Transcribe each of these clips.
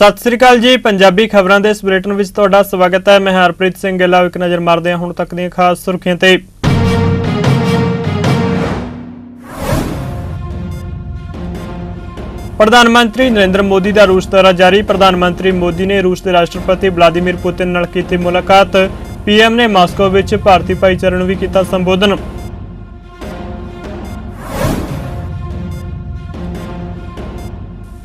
ਸਤਿ ਸ੍ਰੀ ਅਕਾਲ ਜੀ, ਪੰਜਾਬੀ ਖਬਰਾਂ ਦੇ ਇਸ ਬੁਲੇਟਿਨ ਵਿੱਚ ਤੁਹਾਡਾ ਸਵਾਗਤ ਹੈ। ਮੈਂ ਹਰਪ੍ਰੀਤ ਸਿੰਘ ਗਿੱਲਾ ਇੱਕ ਨਜ਼ਰ ਮਾਰਦੇ ਹਾਂ ਹੁਣ ਤੱਕ ਦੀਆਂ ਖਾਸ ਸੁਰਖੀਆਂ ਤੇ। ਪ੍ਰਧਾਨ ਮੰਤਰੀ ਨਰਿੰਦਰ ਮੋਦੀ ਦਾ ਰੂਸ ਦੌਰਾ ਜਾਰੀ। ਪ੍ਰਧਾਨ ਮੰਤਰੀ ਮੋਦੀ ਨੇ ਰੂਸ ਦੇ ਰਾਸ਼ਟਰਪਤੀ ਵਲਾਦੀਮੀਰ ਪੁਤਿਨ ਨਾਲ ਕੀਤੀ ਮੁਲਾਕਾਤ। ਪੀਐਮ ਨੇ ਮਾਸਕੋ ਵਿੱਚ ਭਾਰਤੀ ਭਾਈਚਾਰੇ ਨੂੰ ਵੀ ਕੀਤਾ ਸੰਬੋਧਨ।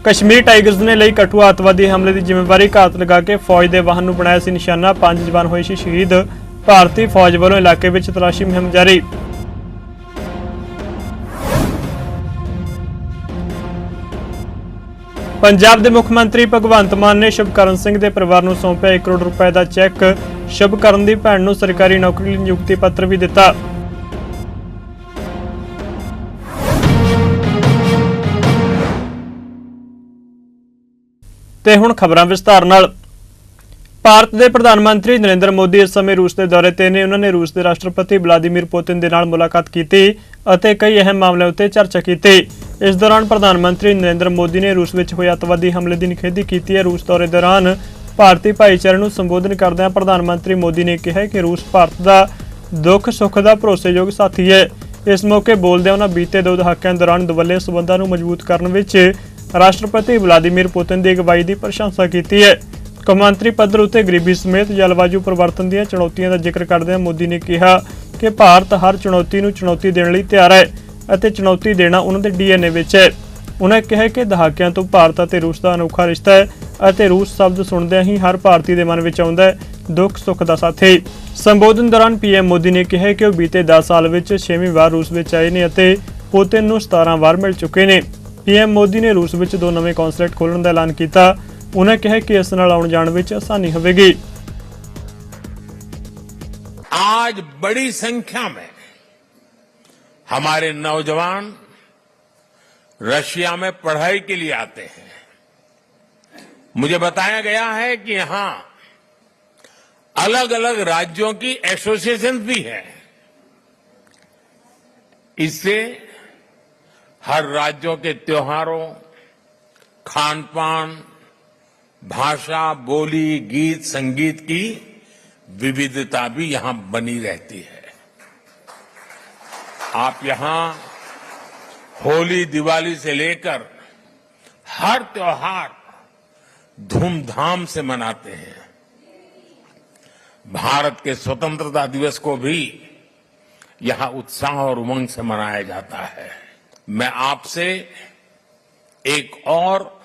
ਕਸ਼ਮੀਰ ਟਾਈਗਰਸ ਨੇ ਲਈ ਕਠੂਆ ਅੱਤਵਾਦੀ ਹਮਲੇ ਦੀ ਜ਼ਿੰਮੇਵਾਰੀ ਘਾਤ ਲਗਾ ਕੇ ਫੌਜ ਦੇ ਵਾਹਨ ਨੂੰ ਬਣਾਇਆ ਸੀ ਨਿਸ਼ਾਨਾ। ਪੰਜ ਜਵਾਨ ਹੋਏ ਸੀ ਸ਼ਹੀਦ। ਭਾਰਤੀ ਫੌਜ ਵੱਲੋਂ ਇਲਾਕੇ ਵਿੱਚ ਤਲਾਸ਼ੀ ਮੁਹਿੰਮ ਜਾਰੀ। ਪੰਜਾਬ ਦੇ ਮੁੱਖ ਮੰਤਰੀ ਭਗਵੰਤ ਮਾਨ ਨੇ ਸ਼ੁਭਕਰਨ ਸਿੰਘ ਦੇ ਪਰਿਵਾਰ ਨੂੰ ਸੌਂਪਿਆ 1 ਕਰੋੜ ਰੁਪਏ ਦਾ ਚੈੱਕ। ਸ਼ੁਭਕਰਨ ਦੀ ਭੈਣ ਨੂੰ ਸਰਕਾਰੀ ਨੌਕਰੀ ਲਈ ਨਿਯੁਕਤੀ ਪੱਤਰ ਵੀ ਦਿੱਤਾ। ਤੇ ਹੁਣ ਖਬਰਾਂ ਵਿਸਤਾਰ ਨਾਲ। ਭਾਰਤ ਦੇ ਪ੍ਰਧਾਨ ਮੰਤਰੀ ਨਰਿੰਦਰ ਮੋਦੀ ਇਸ ਸਮੇਂ ਰੂਸ ਦੇ ਦੌਰੇ ਤੇ ਨੇ। ਉਹਨਾਂ ਨੇ ਰੂਸ ਦੇ ਰਾਸ਼ਟਰਪਤੀ ਵਲਾਦੀਮੀਰ ਪੁਤਿਨ ਦੇ ਨਾਲ ਮੁਲਾਕਾਤ ਕੀਤੀ ਅਤੇ ਕਈ ਅਹਿਮ ਮਾਮਲਿਆਂ ਉੱਤੇ ਚਰਚਾ ਕੀਤੀ। ਇਸ ਦੌਰਾਨ ਪ੍ਰਧਾਨ ਮੰਤਰੀ ਨਰਿੰਦਰ ਮੋਦੀ ਨੇ ਰੂਸ ਵਿੱਚ ਹੋਏ ਅੱਤਵਾਦੀ ਹਮਲੇ ਦੀ ਨਿਖੇਧੀ ਕੀਤੀ ਹੈ। ਰੂਸ ਦੌਰੇ ਦੌਰਾਨ ਭਾਰਤੀ ਭਾਈਚਾਰੇ ਨੂੰ ਸੰਬੋਧਨ ਕਰਦਿਆਂ ਪ੍ਰਧਾਨ ਮੰਤਰੀ ਮੋਦੀ ਨੇ ਕਿਹਾ ਕਿ ਰੂਸ ਭਾਰਤ ਦਾ ਦੁੱਖ, ਸੁੱਖ ਦਾ ਭਰੋਸੇਯੋਗ ਸਾਥੀ ਹੈ। ਇਸ ਮੌਕੇ ਬੋਲਦਿਆਂ ਉਹਨਾਂ ਬੀਤੇ ਦੋ ਦਹਾਕਿਆਂ ਦੌਰਾਨ ਦੁਵੱਲੇ ਸਬੰਧਾਂ ਨੂੰ ਮਜ਼ਬੂਤ ਕਰਨ ਵਿੱਚ ਰਾਸ਼ਟਰਪਤੀ ਵਲਾਦੀਮੀਰ ਪੁਤਿਨ ਦੀ ਅਗਵਾਈ ਦੀ ਪ੍ਰਸ਼ੰਸਾ ਕੀਤੀ ਹੈ। ਕੌਮਾਂਤਰੀ ਪੱਧਰ ਉੱਤੇ ਗਰੀਬੀ ਸਮੇਤ ਜਲਵਾਯੂ ਪਰਿਵਰਤਨ ਦੀਆਂ ਚੁਣੌਤੀਆਂ ਦਾ ਜ਼ਿਕਰ ਕਰਦਿਆਂ ਮੋਦੀ ਨੇ ਕਿਹਾ ਕਿ ਭਾਰਤ ਹਰ ਚੁਣੌਤੀ ਨੂੰ ਚੁਣੌਤੀ ਦੇਣ ਲਈ ਤਿਆਰ ਹੈ ਅਤੇ ਚੁਣੌਤੀ ਦੇਣਾ ਉਹਨਾਂ ਦੇ ਡੀਐਨਏ ਵਿੱਚ ਹੈ। ਉਹਨਾਂ ਕਿਹਾ ਕਿ ਦਹਾਕਿਆਂ ਤੋਂ ਭਾਰਤ ਅਤੇ ਰੂਸ ਦਾ ਅਨੋਖਾ ਰਿਸ਼ਤਾ ਹੈ ਅਤੇ ਰੂਸ ਸ਼ਬਦ ਸੁਣਦਿਆਂ ਹੀ ਹਰ ਭਾਰਤੀ ਦੇ ਮਨ ਵਿੱਚ ਆਉਂਦਾ ਹੈ ਦੁੱਖ ਸੁੱਖ ਦਾ ਸਾਥੀ। ਸੰਬੋਧਨ ਦੌਰਾਨ ਪੀਐਮ ਮੋਦੀ ਨੇ ਕਿਹਾ ਕਿ ਉਹ ਬੀਤੇ 10 ਸਾਲ ਵਿੱਚ 6ਵੀਂ ਵਾਰ ਰੂਸ ਵਿੱਚ ਆਏ ਨੇ ਅਤੇ ਪੁਤਿਨ ਨੂੰ 17 ਵਾਰ ਮਿਲ ਚੁੱਕੇ ਨੇ। ਪੀਐਮ ਮੋਦੀ ਨੇ ਰੂਸ ਵਿੱਚ ਦੋ ਨਵੇਂ ਕੌਂਸੂਲੇਟ ਖੋਲ੍ਹਣ ਦਾ ਐਲਾਨ ਕੀਤਾ ਉਹਨਾਂ ਕਿਹਾ ਕਿ ਇਸ ਨਾਲ ਆਉਣ ਜਾਣ ਵਿੱਚ ਆਸਾਨੀ ਹੋਵੇਗੀ आज बड़ी संख्या में हमारे नौजवान रशिया में पढ़ाई के लिए आते हैं मुझे बताया गया है कि यहां अलग अलग राज्यों की एसोसिएशन भी है इससे हर राज्यों के त्योहारों खान पान भाषा, बोली, गीत, संगीत की विविधता भी यहाँ बनी रहती है। आप यहाँ होली, दिवाली से लेकर हर त्योहार धूमधाम से मनाते हैं। भारत के स्वतंत्रता दिवस को भी यहाँ उत्साह और उमंग से मनाया जाता है। मैं आपसे एक और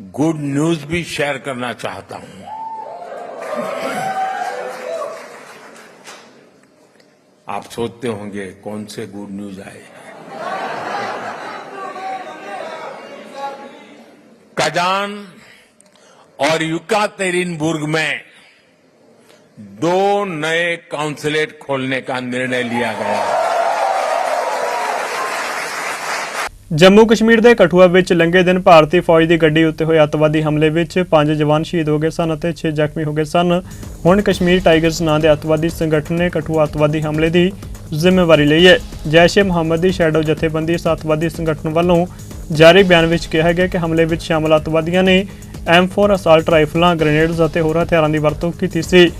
गुड न्यूज़ भी शेयर करना चाहता हूँ। आप सोचते होंगे, कौन से गुड न्यूज़ आए? कजान और युका युकातेरिनबुर्ग में दो नए काउंसलेट खोलने का निर्णय लिया गया। है ਜੰਮੂ ਕਸ਼ਮੀਰ ਦੇ ਕਠੂਆ ਵਿੱਚ ਲੰਘੇ ਦਿਨ ਭਾਰਤੀ ਫੌਜ ਦੀ ਗੱਡੀ ਉੱਤੇ ਹੋਏ ਅੱਤਵਾਦੀ ਹਮਲੇ ਵਿੱਚ ਪੰਜ ਜਵਾਨ ਸ਼ਹੀਦ ਹੋ ਗਏ ਸਨ ਅਤੇ 6 ਜ਼ਖਮੀ ਹੋ ਗਏ ਸਨ। ਹੁਣ ਕਸ਼ਮੀਰ ਟਾਈਗਰਸ ਨਾਂ ਦੇ ਅੱਤਵਾਦੀ ਸੰਗਠਨ ਨੇ ਕਠੂਆ ਅੱਤਵਾਦੀ ਹਮਲੇ ਦੀ ਜ਼ਿੰਮੇਵਾਰੀ ਲਈ ਹੈ। ਜੈਸ਼-ਏ ਮੁਹੰਮਦ ਦੀ ਸ਼ੈਡੋ ਜਥੇਬੰਦੀ ਇਸ ਅੱਤਵਾਦੀ ਸੰਗਠਨ ਵੱਲੋਂ ਜਾਰੀ ਬਿਆਨ ਵਿੱਚ ਕਿਹਾ ਗਿਆ ਕਿ ਹਮਲੇ ਵਿੱਚ ਸ਼ਾਮਲ ਅੱਤਵਾਦੀਆਂ ਨੇ M4 ਅਸਾਲਟ ਰਾਈਫਲਾਂ ਗ੍ਰੇਨੇਡਸ ਅਤੇ ਹੋਰ ਹਥਿਆਰਾਂ ਦੀ ਵਰਤੋਂ ਕੀਤੀ ਸੀ।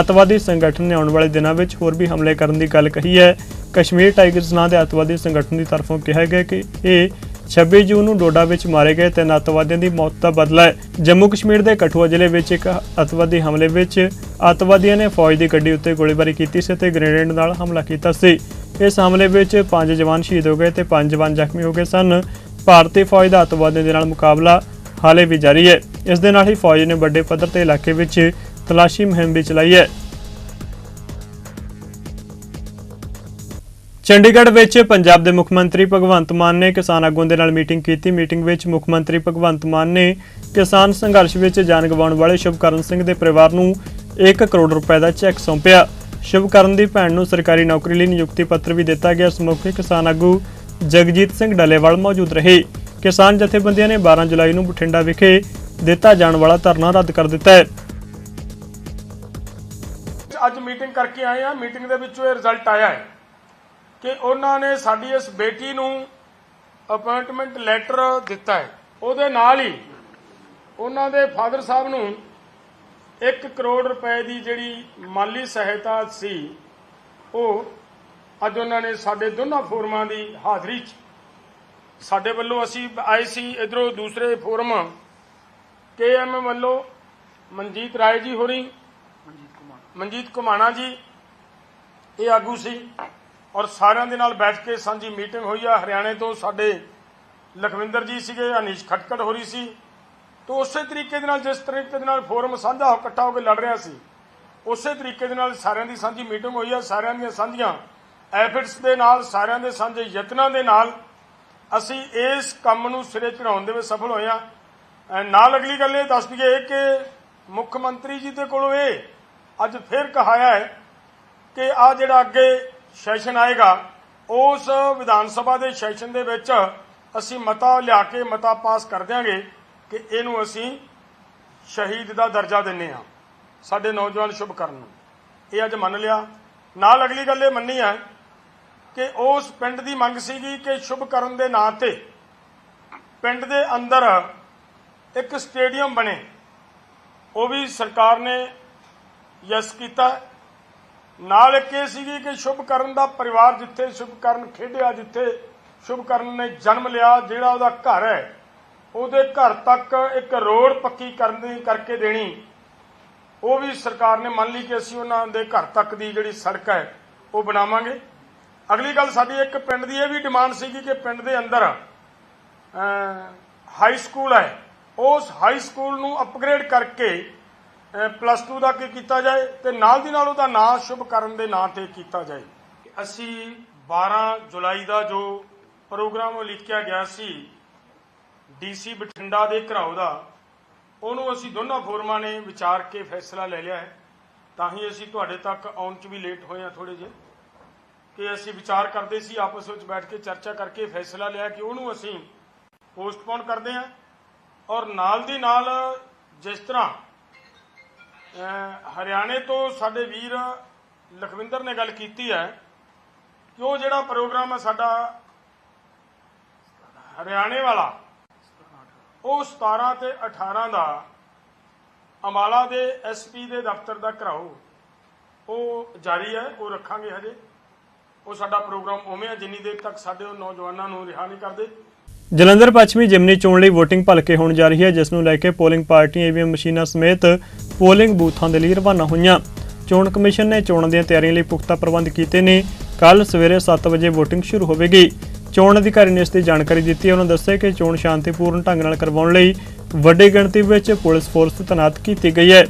ਅੱਤਵਾਦੀ ਸੰਗਠਨ ਨੇ ਆਉਣ ਵਾਲੇ ਦਿਨਾਂ ਵਿੱਚ ਹੋਰ ਵੀ ਹਮਲੇ ਕਰਨ ਦੀ ਗੱਲ ਕਹੀ ਹੈ। ਕਸ਼ਮੀਰ ਟਾਈਗਰਸ ਨਾਂ ਦੇ ਅੱਤਵਾਦੀ ਸੰਗਠਨ ਦੀ ਤਰਫੋਂ ਕਿਹਾ ਗਿਆ ਕਿ ਇਹ 26 ਜੂਨ ਨੂੰ ਡੋਡਾ ਵਿੱਚ ਮਾਰੇ ਗਏ ਤਿੰਨ ਅੱਤਵਾਦੀਆਂ ਦੀ ਮੌਤ ਦਾ ਬਦਲਾ ਹੈ। ਜੰਮੂ ਕਸ਼ਮੀਰ ਦੇ ਕਠੂਆ ਜ਼ਿਲ੍ਹੇ ਵਿੱਚ ਇੱਕ ਅੱਤਵਾਦੀ ਹਮਲੇ ਵਿੱਚ ਅੱਤਵਾਦੀਆਂ ਨੇ ਫੌਜ ਦੀ ਗੱਡੀ ਉੱਤੇ ਗੋਲੀਬਾਰੀ ਕੀਤੀ ਸੀ ਤੇ ਗ੍ਰੇਨੇਡ ਨਾਲ ਹਮਲਾ ਕੀਤਾ ਸੀ। ਇਸ ਹਮਲੇ ਵਿੱਚ ਪੰਜ ਜਵਾਨ ਸ਼ਹੀਦ ਹੋ ਗਏ ਤੇ ਪੰਜ ਜਵਾਨ ਜ਼ਖਮੀ ਹੋ ਗਏ ਸਨ। ਭਾਰਤੀ ਫੌਜ ਦਾ ਅੱਤਵਾਦੀਆਂ ਦੇ ਨਾਲ ਮੁਕਾਬਲਾ ਹਾਲੇ ਵੀ ਜਾਰੀ ਹੈ। ਇਸ ਦੇ ਨਾਲ ਹੀ ਫੌਜ ਨੇ ਵੱਡੇ ਪੱਧਰ ਤੇ ਇਲਾਕੇ ਵਿੱਚ ਤਲਾਸ਼ੀ ਮੁਹਿੰਮ ਵੀ ਚਲਾਈ ਹੈ। ਚੰਡੀਗੜ੍ਹ ਵਿੱਚ ਪੰਜਾਬ ਦੇ ਮੁੱਖ ਮੰਤਰੀ ਭਗਵੰਤ ਮਾਨ ਨੇ ਕਿਸਾਨ ਆਗੂਆਂ ਦੇ ਨਾਲ ਮੀਟਿੰਗ ਕੀਤੀ। ਮੀਟਿੰਗ ਵਿੱਚ ਮੁੱਖ ਮੰਤਰੀ ਭਗਵੰਤ ਮਾਨ ਨੇ ਕਿਸਾਨ ਸੰਘਰਸ਼ ਵਿੱਚ ਜਾਨ ਗਵਾਉਣ ਵਾਲੇ ਸ਼ੁਭਕਰਨ ਸਿੰਘ ਦੇ ਪਰਿਵਾਰ ਨੂੰ 1 ਕਰੋੜ ਰੁਪਏ ਦਾ ਚੈੱਕ ਸੌਂਪਿਆ। ਸ਼ੁਭਕਰਨ ਦੀ ਭੈਣ ਨੂੰ ਸਰਕਾਰੀ ਨੌਕਰੀ ਲਈ ਨਿਯੁਕਤੀ ਪੱਤਰ ਵੀ ਦਿੱਤਾ ਗਿਆ। ਇਸ ਮੌਕੇ ਕਿਸਾਨ ਆਗੂ ਜਗਜੀਤ ਸਿੰਘ ਡੱਲੇਵਾਲ ਮੌਜੂਦ ਰਹੇ। ਕਿਸਾਨ ਜਥੇਬੰਦੀਆਂ ਨੇ 12 ਜੁਲਾਈ ਨੂੰ ਬਠਿੰਡਾ ਵਿਖੇ ਦਿੱਤਾ ਜਾਣ ਵਾਲਾ ਧਰਨਾ ਰੱਦ ਕਰ ਦਿੱਤਾ ਹੈ। ਅੱਜ ਮੀਟਿੰਗ ਕਰਕੇ ਆਏ ਆ ਮੀਟਿੰਗ ਦੇ ਵਿੱਚੋਂ ਇਹ ਰਿਜ਼ਲਟ ਆਇਆ ਹੈ। ਕਿ ਉਹਨਾਂ ਨੇ ਸਾਡੀ ਇਸ ਬੇਟੀ ਨੂੰ ਅਪਾਇੰਟਮੈਂਟ ਲੈਟਰ ਦਿੱਤਾ ਹੈ। ਉਹਦੇ ਨਾਲ ਹੀ ਉਹਨਾਂ ਦੇ ਫਾਦਰ ਸਾਹਿਬ ਨੂੰ 1 ਕਰੋੜ ਰੁਪਏ ਦੀ ਜਿਹੜੀ ਮਾਲੀ ਸਹਾਇਤਾ ਸੀ ਉਹ ਅੱਜ ਉਹਨਾਂ ਨੇ ਸਾਡੇ ਦੋਨਾਂ ਫੋਰਮਾਂ ਦੀ ਹਾਜ਼ਰੀ 'ਚ। ਸਾਡੇ ਵੱਲੋਂ ਅਸੀਂ ਆਏ ਸੀ ਇਧਰੋਂ ਦੂਸਰੇ ਫੋਰਮ। ਕੇਐਮ ਵੱਲੋਂ ਮਨਜੀਤ ਰਾਏ ਜੀ ਹੋਰੀ ਮਨਜੀਤ ਕੁਮਾਣਾ ਜੀ ਇਹ ਆਗੂ ਸੀ। ਔਰ ਸਾਰਿਆਂ ਦੇ ਨਾਲ ਬੈਠ ਕੇ ਸਾਂਝੀ ਮੀਟਿੰਗ ਹੋਈ ਆ। ਹਰਿਆਣੇ ਤੋਂ ਸਾਡੇ ਲਖਵਿੰਦਰ ਜੀ ਸੀਗੇ, ਅਨੀਸ਼ ਖਟਕੜ ਹੋ ਰਹੀ ਸੀ। ਤੋਂ ਉਸੇ ਤਰੀਕੇ ਦੇ ਨਾਲ ਜਿਸ ਤਰੀਕੇ ਦੇ ਨਾਲ ਫੋਰਮ ਸਾਂਝਾ ਇਕੱਠਾ ਹੋ ਕੇ ਲੜ ਰਿਹਾ ਸੀ, ਉਸੇ ਤਰੀਕੇ ਦੇ ਨਾਲ ਸਾਰਿਆਂ ਦੀ ਸਾਂਝੀ ਮੀਟਿੰਗ ਹੋਈ ਆ। ਸਾਰਿਆਂ ਦੀਆਂ ਸਾਂਝੀਆਂ ਐਫਰਟਸ ਦੇ ਨਾਲ, ਸਾਰਿਆਂ ਦੇ ਸਾਂਝੇ ਯਤਨਾਂ ਦੇ ਨਾਲ ਅਸੀਂ ਇਸ ਕੰਮ ਨੂੰ ਸਿਰੇ ਚੜਾਉਣ ਦੇ ਵਿੱਚ ਸਫਲ ਹੋਏ ਆ। ਨਾਲ ਅਗਲੀ ਗੱਲ ਇਹ ਦੱਸ ਦਈਏ ਕਿ ਮੁੱਖ ਮੰਤਰੀ ਜੀ ਦੇ ਕੋਲੋਂ ਇਹ ਅੱਜ ਫਿਰ ਕਹਾਇਆ ਹੈ ਕਿ ਆ ਜਿਹੜਾ ਅੱਗੇ ਸੈਸ਼ਨ ਆਏਗਾ, ਉਸ ਵਿਧਾਨ ਸਭਾ ਦੇ ਸੈਸ਼ਨ ਦੇ ਵਿੱਚ ਅਸੀਂ ਮਤਾ ਲਿਆ ਕੇ ਮਤਾ ਪਾਸ ਕਰ ਦਿਆਂਗੇ ਕਿ ਇਹਨੂੰ ਅਸੀਂ ਸ਼ਹੀਦ ਦਾ ਦਰਜਾ ਦਿੰਨੇ ਆ, ਸਾਡੇ ਨੌਜਵਾਨ ਸ਼ੁਭ ਕਰਨ ਨੂੰ। ਇਹ ਅੱਜ ਮੰਨ ਲਿਆ। ਨਾਲ ਅਗਲੀ ਗੱਲ ਇਹ ਮੰਨੀ ਹੈ ਕਿ ਉਸ ਪਿੰਡ ਦੀ ਮੰਗ ਸੀਗੀ ਕਿ ਸ਼ੁਭ ਕਰਨ ਦੇ ਨਾਂ ਤੇ ਪਿੰਡ ਦੇ ਅੰਦਰ ਇੱਕ ਸਟੇਡੀਅਮ ਬਣੇ। ਉਹ ਵੀ ਸਰਕਾਰ ਨੇ ਯਸ ਕੀਤਾ। ਨਾਲ ਇੱਕ ਇਹ ਸੀਗੀ ਕਿ ਸ਼ੁਭ ਕਰਨ ਦਾ ਪਰਿਵਾਰ ਜਿੱਥੇ ਸ਼ੁਭ ਕਰਨ ਖੇਡਿਆ, ਜਿੱਥੇ ਸ਼ੁਭ ਕਰਨ ਨੇ ਜਨਮ ਲਿਆ, ਜਿਹੜਾ ਉਹਦਾ ਘਰ ਹੈ, ਉਹਦੇ ਘਰ ਤੱਕ ਇੱਕ ਰੋਡ ਪੱਕੀ ਕਰਨੀ ਕਰਕੇ ਦੇਣੀ। ਉਹ ਵੀ ਸਰਕਾਰ ਨੇ ਮੰਨ ਲਈ ਕਿ ਅਸੀਂ ਉਹਨਾਂ ਦੇ ਘਰ ਤੱਕ ਦੀ ਜਿਹੜੀ ਸੜਕ ਹੈ, ਉਹ ਬਣਾਵਾਂਗੇ। ਅਗਲੀ ਗੱਲ ਸਾਡੀ ਇੱਕ ਪਿੰਡ ਦੀ ਇਹ ਵੀ ਡਿਮਾਂਡ ਸੀਗੀ ਕਿ ਪਿੰਡ ਦੇ ਅੰਦਰ ਹਾਈ ਸਕੂਲ ਹੈ। ਉਸ ਹਾਈ ਸਕੂਲ ਨੂੰ ਅਪਗ੍ਰੇਡ ਕਰਕੇ ਪਲੱਸ 2 ਦਾ ਕੀ ਕੀਤਾ ਜਾਏ ਤੇ ਨਾਲ ਦੀ ਨਾਲ ਉਹਦਾ ਨਾਂ ਸ਼ੁਭ ਕਰਨ ਦੇ ਨਾਂ ਤੇ ਕੀਤਾ ਜਾਏ। ਅਸੀਂ 12 ਜੁਲਾਈ ਦਾ ਜੋ ਪ੍ਰੋਗਰਾਮ ਉਹ ਲਿਖਿਆ ਗਿਆ ਸੀ, ਡੀਸੀ ਬਠਿੰਡਾ ਦੇ ਘਰਾਓ ਦਾ, ਉਹਨੂੰ ਅਸੀਂ ਦੋਨਾਂ ਫੋਰਮਾਂ ਨੇ ਵਿਚਾਰ ਕੇ ਫੈਸਲਾ ਲੈ ਲਿਆ ਹੈ। ਤਾਂ ਹੀ ਅਸੀਂ ਤੁਹਾਡੇ ਤੱਕ ਆਉਣ 'ਚ ਵੀ ਲੇਟ ਹੋਏ ਆ ਥੋੜੇ ਜਿਹੇ। ਕਿ ਅਸੀਂ ਵਿਚਾਰ ਕਰਦੇ ਸੀ, ਆਪਸ ਵਿੱਚ ਬੈਠ ਕੇ ਚਰਚਾ ਕਰਕੇ ਫੈਸਲਾ ਲਿਆ ਕਿ ਉਹਨੂੰ ਅਸੀਂ ਪੋਸਟਪੋਨ ਕਰਦੇ ਹਾਂ। ਔਰ ਨਾਲ ਦੀ ਨਾਲ ਜਿਸ ਤਰ੍ਹਾਂ ਹਰਿਆਣੇ ਤੋਂ ਸਾਡੇ ਵੀਰ ਲਖਵਿੰਦਰ ਨੇ ਗੱਲ ਕੀਤੀ ਹੈ ਕਿ ਉਹ ਜਿਹੜਾ ਪ੍ਰੋਗਰਾਮ ਹੈ ਸਾਡਾ ਹਰਿਆਣੇ ਵਾਲਾ, ਉਹ 17 ਤੇ 18 ਦਾ ਅੰਬਾਲਾ ਦੇ ਐਸਪੀ ਦੇ ਦਫ਼ਤਰ ਦਾ ਘਰਾਓ ਉਹ ਜਾਰੀ ਹੈ, ਉਹ ਰੱਖਾਂਗੇ ਹਜੇ। ਉਹ ਸਾਡਾ ਪ੍ਰੋਗਰਾਮ ਉਵੇਂ ਹੈ ਜਿੰਨੀ ਦੇਰ ਤੱਕ ਸਾਡੇ ਉਹ ਨੌਜਵਾਨਾਂ ਨੂੰ ਰਿਹਾ ਨਹੀਂ ਕਰਦੇ। ਜਲੰਧਰ ਪੱਛਮੀ ਜਿਮਨੀ ਚੋਣ ਲਈ VOTING ਭਲਕੇ ਹੋਣ ਜਾ ਰਹੀ ਹੈ, ਜਿਸ ਨੂੰ ਲੈ ਕੇ ਪੋਲਿੰਗ ਪਾਰਟੀਆਂ ਈਵੀਐਮ ਮਸ਼ੀਨਾਂ ਸਮੇਤ ਪੋਲਿੰਗ ਬੂਥਾਂ ਦੇ ਲਈ ਰਵਾਨਾ ਹੋਈਆਂ। ਚੋਣ ਕਮਿਸ਼ਨ ਨੇ ਚੋਣਾਂ ਦੀਆਂ ਤਿਆਰੀਆਂ ਲਈ ਪੁਖਤਾ ਪ੍ਰਬੰਧ ਕੀਤੇ ਨੇ। ਕੱਲ ਸਵੇਰੇ 7 ਵਜੇ VOTING ਸ਼ੁਰੂ ਹੋਵੇਗੀ। ਚੋਣ ਅਧਿਕਾਰੀ ਨੇ ਇਸ ਦੀ ਜਾਣਕਾਰੀ ਦਿੱਤੀ। ਉਹਨਾਂ ਦੱਸਿਆ ਕਿ ਚੋਣ ਸ਼ਾਂਤੀਪੂਰਨ ਢੰਗ ਨਾਲ ਕਰਵਾਉਣ ਲਈ ਵੱਡੀ ਗਿਣਤੀ ਵਿੱਚ ਪੁਲਿਸ ਫੋਰਸ ਤੈਨਾਤ ਕੀਤੀ ਗਈ ਹੈ।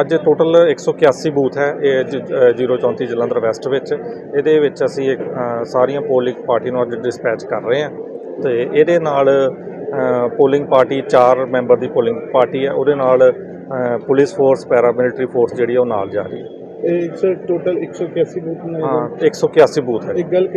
ਅੱਜ ਟੋਟਲ 181 ਬੂਥ ਹੈ ਇਹ ਜ- ਅ, 034 ਜਲੰਧਰ ਵੈਸਟ ਵਿੱਚ। ਇਹਦੇ ਵਿੱਚ ਅਸੀਂ ਇੱਕ, ਸਾਰੀਆਂ ਪੋਲਿੰਗ ਪਾਰਟੀ ਨੂੰ ਅੱਜ ਡਿਸਪੈਚ ਕਰ ਰਹੇ ਹਾਂ। ਤੇ ਇਹਦੇ ਨਾਲ ਪੋਲਿੰਗ ਪਾਰਟੀ 4 ਮੈਂਬਰ ਦੀ ਪੋਲਿੰਗ ਪਾਰਟੀ ਹੈ। ਉਹਦੇ ਨਾਲ police force paramilitary force ਜਿਹੜੀ ਹੈ ਉਹ ਨਾਲ ਜਾ ਰਹੀ ਹੈ। ਇਹ ਸਰ ਟੋਟਲ 181 ਬੂਥ ਨੇ ਹਾਂ 181 ਬੂਥ ਹੈ। ਇੱਕ ਗੱਲ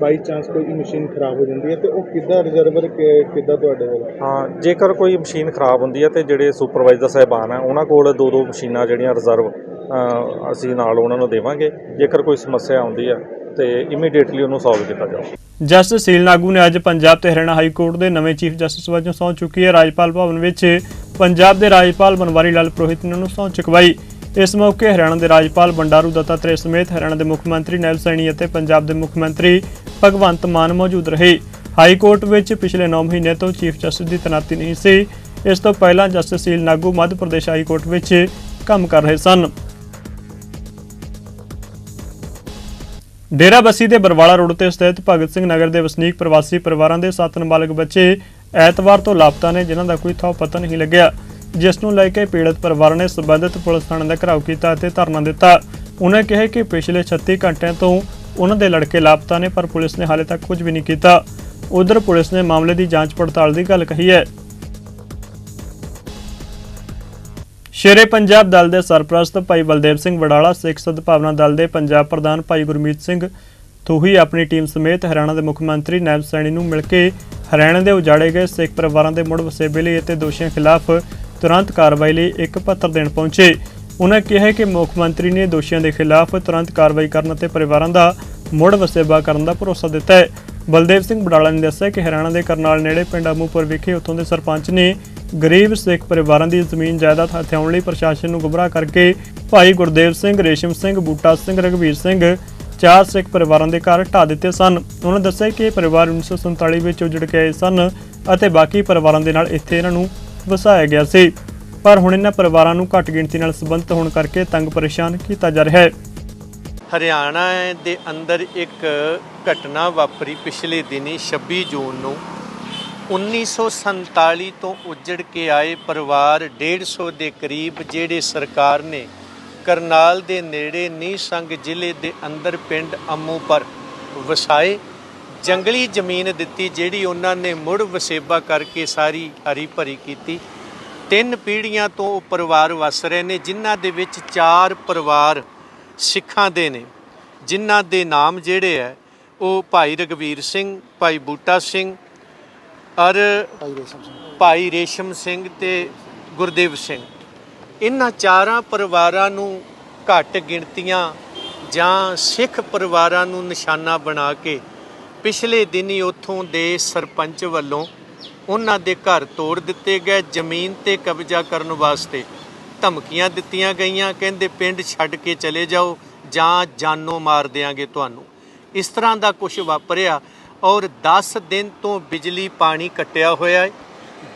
ਬਾਈ ਚਾਂਸ ਕੋਈ ਮਸ਼ੀਨ ਖਰਾਬ ਹੋ ਜਾਂਦੀ ਹੈ ਤੇ ਉਹ ਕਿੱਦਾਂ ਰਿਜ਼ਰਵਰ ਕਿੱਦਾਂ ਤੁਹਾਡੇ ਵੱਲ? ਹਾਂ ਜੇਕਰ ਕੋਈ ਮਸ਼ੀਨ ਖਰਾਬ ਹੁੰਦੀ ਹੈ ਤੇ ਜਿਹੜੇ ਸੁਪਰਵਾਈਜ਼ਰ ਸਾਹਿਬਾਨ ਆ ਉਹਨਾਂ ਕੋਲ ਦੋ ਦੋ ਮਸ਼ੀਨਾਂ ਜਿਹੜੀਆਂ ਰਿਜ਼ਰਵ ਅ, ਅਸੀਂ ਨਾਲ ਉਹਨਾਂ ਨੂੰ ਦੇਵਾਂਗੇ। ਜੇਕਰ ਕੋਈ ਸਮੱਸਿਆ ਆਉਂਦੀ ਹੈ ਤੇ ਇਮੀਡੀਏਟਲੀ ਉਹਨੂੰ ਸੋਲਵ ਕੀਤਾ ਜਾਊਗਾ ਜਸਟਿਸ ਸੀਲ ਨਾਗੂ ਨੇ ਅੱਜ ਪੰਜਾਬ ਤੇ ਹਰਿਆਣਾ ਹਾਈ ਕੋਰਟ ਦੇ ਨਵੇਂ ਚੀਫ ਜਸਟਿਸ ਵਜੋਂ ਸਹੁੰ ਚੁੱਕੀ ਹੈ। ਰਾਜਪਾਲ ਭਵਨ ਵਿੱਚ ਪੰਜਾਬ ਦੇ ਰਾਜਪਾਲ ਬਨਵਾਰੀ ਲਾਲ ਪੁਰੋਹਿਤ ਨੇ ਉਹਨਾਂ ਸਹੁੰ ਚੁਕਵਾਈ। ਇਸ ਮੌਕੇ ਹਰਿਆਣਾ ਦੇ ਰਾਜਪਾਲ ਬੰਡਾਰੂ ਦੱਤਾਤਰੇయ ਸਮੇਤ ਹਰਿਆਣਾ ਦੇ ਮੁੱਖ ਮੰਤਰੀ ਨੈਲ ਸੈਣੀ ਅਤੇ ਪੰਜਾਬ ਦੇ ਮੁੱਖ ਮੰਤਰੀ ਭਗਵੰਤ ਮਾਨ ਮੌਜੂਦ ਰਹੇ। ਹਾਈ ਕੋਰਟ ਵਿੱਚ ਪਿਛਲੇ 9 ਮਹੀਨੇ ਤੋਂ ਚੀਫ ਜਸਟਿਸ ਦੀ ਤੈਨਾਤੀ ਨਹੀਂ ਸੀ। ਇਸ ਤੋਂ ਪਹਿਲਾਂ justice Sheel Nagu Madhya Pradesh high court ਵਿੱਚ ਕੰਮ ਕਰ ਰਹੇ ਸਨ। ਡੇਰਾਬੱਸੀ ਦੇ ਬਰਵਾਲਾ ਰੋਡ ਤੇ ਸਥਿਤ ਭਗਤ ਸਿੰਘ ਨਗਰ ਦੇ ਵਸਨੀਕ ਪ੍ਰਵਾਸੀ ਪਰਿਵਾਰਾਂ ਦੇ ਸੱਤ ਨਾਬਾਲਗ ਬੱਚੇ ਐਤਵਾਰ ਤੋਂ ਲਾਪਤਾ ਨੇ, ਜਿਨ੍ਹਾਂ ਦਾ ਕੋਈ ਥਾਂ ਪਤਾ ਨਹੀਂ ਲੱਗਿਆ। ਜਿਸ ਨੂੰ ਲੈ ਕੇ ਪੀੜਤ ਪਰਿਵਾਰ ਨੇ ਸਬੰਧਤ ਪੁਲਿਸ ਥਾਣੇ ਦਾ ਘਰਾਓ ਕੀਤਾ ਅਤੇ ਧਰਨਾ ਦਿੱਤਾ। ਉਹਨਾਂ ਕਿਹਾ ਕਿ ਪਿਛਲੇ 36 ਘੰਟਿਆਂ ਤੋਂ ਉਹਨਾਂ ਦੇ ਲੜਕੇ ਲਾਪਤਾ ਨੇ, ਪਰ ਪੁਲਿਸ ਨੇ ਹਾਲੇ ਤੱਕ ਕੁਝ ਵੀ ਨਹੀਂ ਕੀਤਾ। ਉਧਰ ਪੁਲਿਸ ਨੇ ਮਾਮਲੇ ਦੀ ਜਾਂਚ ਪੜਤਾਲ ਦੀ ਗੱਲ ਕਹੀ ਹੈ। ਸ਼ੇਰੇ ਪੰਜਾਬ ਦਲ ਦੇ ਸਰਪ੍ਰਸਤ ਭਾਈ ਬਲਦੇਵ ਸਿੰਘ ਵਡਾਲਾ, ਸਿੱਖ ਸਦਭਾਵਨਾ ਦਲ ਦੇ ਪੰਜਾਬ ਪ੍ਰਧਾਨ ਭਾਈ ਗੁਰਮੀਤ ਸਿੰਘ ਥੂਹੀ ਆਪਣੀ ਟੀਮ ਸਮੇਤ ਹਰਿਆਣਾ ਦੇ ਮੁੱਖ ਮੰਤਰੀ ਨਾਇਬ ਸੈਣੀ ਨੂੰ ਮਿਲ ਕੇ ਹਰਿਆਣਾ ਦੇ ਉਜਾੜੇ ਗਏ ਸਿੱਖ ਪਰਿਵਾਰਾਂ ਦੇ ਮੁੜ ਵਸੇਬੇ ਲਈ ਅਤੇ ਦੋਸ਼ੀਆਂ ਖਿਲਾਫ ਤੁਰੰਤ ਕਾਰਵਾਈ ਲਈ ਇੱਕ ਪੱਤਰ ਦੇਣ ਪਹੁੰਚੇ। ਉਹਨਾਂ ਕਿਹਾ ਕਿ ਮੁੱਖ ਮੰਤਰੀ ਨੇ ਦੋਸ਼ੀਆਂ ਦੇ ਖਿਲਾਫ ਤੁਰੰਤ ਕਾਰਵਾਈ ਕਰਨ ਅਤੇ ਪਰਿਵਾਰਾਂ ਦਾ ਮੁੜ ਵਸੇਬਾ ਕਰਨ ਦਾ ਭਰੋਸਾ ਦਿੱਤਾ ਹੈ। ਬਲਦੇਵ ਸਿੰਘ ਬੜਾਲਾ ਨੇ ਦੱਸਿਆ ਕਿ ਹਰਿਆਣਾ ਦੇ ਕਰਨਾਲ ਨੇੜੇ ਪਿੰਡ ਅਮੂਪੁਰ ਵਿਖੇ ਉੱਥੋਂ ਦੇ ਸਰਪੰਚ ਨੇ ਗਰੀਬ ਸਿੱਖ ਪਰਿਵਾਰਾਂ ਦੀ ਜ਼ਮੀਨ ਜਾਇਦਾਦ ਹਥਿਆਉਣ ਲਈ ਪ੍ਰਸ਼ਾਸਨ ਨੂੰ ਗੁੰਮਰਾਹ ਕਰਕੇ ਭਾਈ ਗੁਰਦੇਵ ਸਿੰਘ, ਰੇਸ਼ਮ ਸਿੰਘ, ਬੂਟਾ ਸਿੰਘ ਰਘਵੀਰ ਸਿੰਘ ਚਾਰ ਸਿੱਖ ਪਰਿਵਾਰਾਂ ਦੇ ਘਰ ਢਾ ਦਿੱਤੇ ਸਨ। ਉਹਨਾਂ ਦੱਸਿਆ ਕਿ ਇਹ ਪਰਿਵਾਰ 1947 ਵਿੱਚ ਉਜੜ ਕੇ ਆਏ ਸਨ ਅਤੇ ਬਾਕੀ ਪਰਿਵਾਰਾਂ ਦੇ ਨਾਲ ਇੱਥੇ ਇਹਨਾਂ ਨੂੰ ਵਸਾਇਆ ਗਿਆ ਸੀ। ਪਰ ਹੁਣ ਇਹਨਾਂ ਪਰਿਵਾਰਾਂ ਨੂੰ ਘੱਟ ਗਿਣਤੀ ਨਾਲ ਸੰਬੰਧਿਤ ਹੋਣ ਕਰਕੇ ਤੰਗ ਪਰੇਸ਼ਾਨ ਕੀਤਾ ਜਾ ਰਿਹਾ ਹੈ। ਹਰਿਆਣਾ ਦੇ ਅੰਦਰ ਇੱਕ ਘਟਨਾ ਵਾਪਰੀ ਪਿਛਲੇ ਦਿਨੀ 26 ਜੂਨ ਨੂੰ। 1947 ਤੋਂ ਉੱਜੜ ਕੇ ਆਏ ਪਰਿਵਾਰ 150 ਦੇ ਕਰੀਬ ਜਿਹੜੇ ਸਰਕਾਰ ਨੇ ਕਰਨਾਲ ਦੇ ਨੇੜੇ ਨੀਸੰਗ ਜ਼ਿਲ੍ਹੇ ਦੇ ਅੰਦਰ ਪਿੰਡ ਅੰਮੂਪਰ ਵਸਾਏ। ਜੰਗਲੀ ਜ਼ਮੀਨ ਦਿੱਤੀ ਜਿਹੜੀ ਉਹਨਾਂ ਨੇ ਮੁੜ ਵਸੇਬਾ ਕਰਕੇ ਸਾਰੀ ਹਰੀ ਭਰੀ ਕੀਤੀ। ਤਿੰਨ ਪੀੜ੍ਹੀਆਂ ਤੋਂ ਉਹ ਪਰਿਵਾਰ ਵਸ ਰਹੇ ਨੇ ਜਿਨ੍ਹਾਂ ਦੇ ਵਿੱਚ ਚਾਰ ਪਰਿਵਾਰ ਸਿੱਖਾਂ ਦੇ ਨੇ ਜਿਨ੍ਹਾਂ ਦੇ ਨਾਮ ਜਿਹੜੇ ਹੈ ਉਹ ਭਾਈ ਰਗਵੀਰ ਸਿੰਘ ਭਾਈ ਬੂਟਾ ਸਿੰਘ ਔਰ ਭਾਈ ਰੇਸ਼ਮ ਸਿੰਘ। ਤੇ ਗੁਰਦੇਵ ਸਿੰਘ। ਇਹਨਾਂ ਚਾਰਾਂ ਪਰਿਵਾਰਾਂ ਨੂੰ ਘੱਟ ਗਿਣਤੀਆਂ ਜਾਂ ਸਿੱਖ ਪਰਿਵਾਰਾਂ ਨੂੰ ਨਿਸ਼ਾਨਾ ਬਣਾ ਕੇ ਪਿਛਲੇ ਦਿਨੀ ਉੱਥੋਂ ਦੇ ਸਰਪੰਚ ਵੱਲੋਂ ਉਹਨਾਂ ਦੇ ਘਰ ਤੋੜ ਦਿੱਤੇ ਗਏ, ਜ਼ਮੀਨ ਤੇ ਕਬਜ਼ਾ ਕਰਨ ਵਾਸਤੇ ਧਮਕੀਆਂ ਦਿੱਤੀਆਂ ਗਈਆਂ, ਕਹਿੰਦੇ ਪਿੰਡ ਛੱਡ ਕੇ ਚਲੇ ਜਾਓ, ਜਾਂ ਜਾਨੋਂ ਮਾਰ ਦਿਆਂਗੇ ਤੁਹਾਨੂੰ। ਇਸ ਤਰ੍ਹਾਂ ਦਾ ਕੁਝ ਵਾਪਰਿਆ ਔਰ 10 ਦਿਨ ਤੋਂ ਬਿਜਲੀ ਪਾਣੀ ਕੱਟਿਆ ਹੋਇਆ ਹੈ।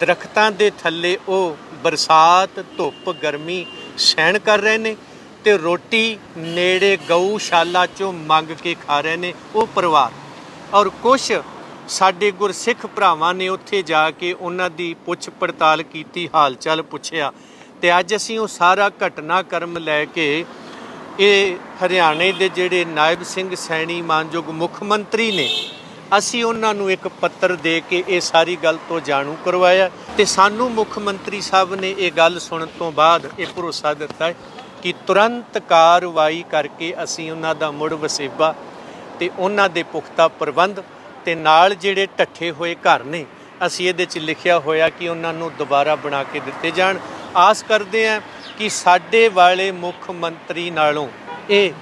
ਦਰਖਤਾਂ ਦੇ ਥੱਲੇ ਉਹ ਬਰਸਾਤ, ਧੁੱਪ, ਗਰਮੀ ਸਹਿਣ ਕਰ ਰਹੇ ਨੇ ਤੇ ਰੋਟੀ ਨੇੜੇ ਗਊਸ਼ਾਲਾ ਚੋਂ ਮੰਗ ਕੇ ਖਾ ਰਹੇ ਨੇ ਉਹ ਪਰਿਵਾਰ। ਔਰ ਕੁਝ ਸਾਡੇ ਗੁਰਸਿੱਖ ਭਰਾਵਾਂ ਨੇ ਉੱਥੇ ਜਾ ਕੇ ਉਹਨਾਂ ਦੀ ਪੁੱਛ ਪੜਤਾਲ ਕੀਤੀ ਹਾਲ ਚਾਲ ਪੁੱਛਿਆ ਤੇ ਅੱਜ ਅਸੀਂ ਉਹ ਸਾਰਾ ਘਟਨਾਕ੍ਰਮ ਲੈ ਕੇ ਇਹ ਹਰਿਆਣੇ ਦੇ ਜਿਹੜੇ ਨਾਇਬ ਸਿੰਘ ਸੈਣੀ ਮਾਨਯੋਗ ਮੁੱਖ ਮੰਤਰੀ ਨੇ, ਅਸੀਂ ਉਹਨਾਂ ਨੂੰ ਇੱਕ ਪੱਤਰ ਦੇ ਕੇ ਇਹ ਸਾਰੀ ਗੱਲ ਤੋਂ ਜਾਣੂ ਕਰਵਾਇਆ ਤੇ ਸਾਨੂੰ ਮੁੱਖ ਮੰਤਰੀ ਸਾਹਿਬ ਨੇ ਇਹ ਗੱਲ ਸੁਣਨ ਤੋਂ ਬਾਅਦ ਇਹ ਭਰੋਸਾ ਦਿੱਤਾ ਕਿ ਤੁਰੰਤ ਕਾਰਵਾਈ ਕਰਕੇ ਅਸੀਂ ਉਹਨਾਂ ਦਾ ਮੁੜ ਵਸੇਬਾ ਤੇ ਉਹਨਾਂ ਦੇ ਪੁਖਤਾ ਪ੍ਰਬੰਧ ਤੇ ਨਾਲ ਜਿਹੜੇ ਢੱਠੇ ਹੋਏ ਘਰ ਨੇ, ਅਸੀਂ ਇਹਦੇ 'ਚ ਲਿਖਿਆ ਹੋਇਆ ਕਿ ਉਹਨਾਂ ਨੂੰ ਦੁਬਾਰਾ ਬਣਾ ਕੇ ਦਿੱਤੇ ਜਾਣ। ਆਸ ਕਰਦੇ ਹਾਂ ਕਿ ਸਾਡੇ ਵਾਲੇ ਮੁੱਖ ਮੰਤਰੀ ਨਾਲੋਂ ਇਹ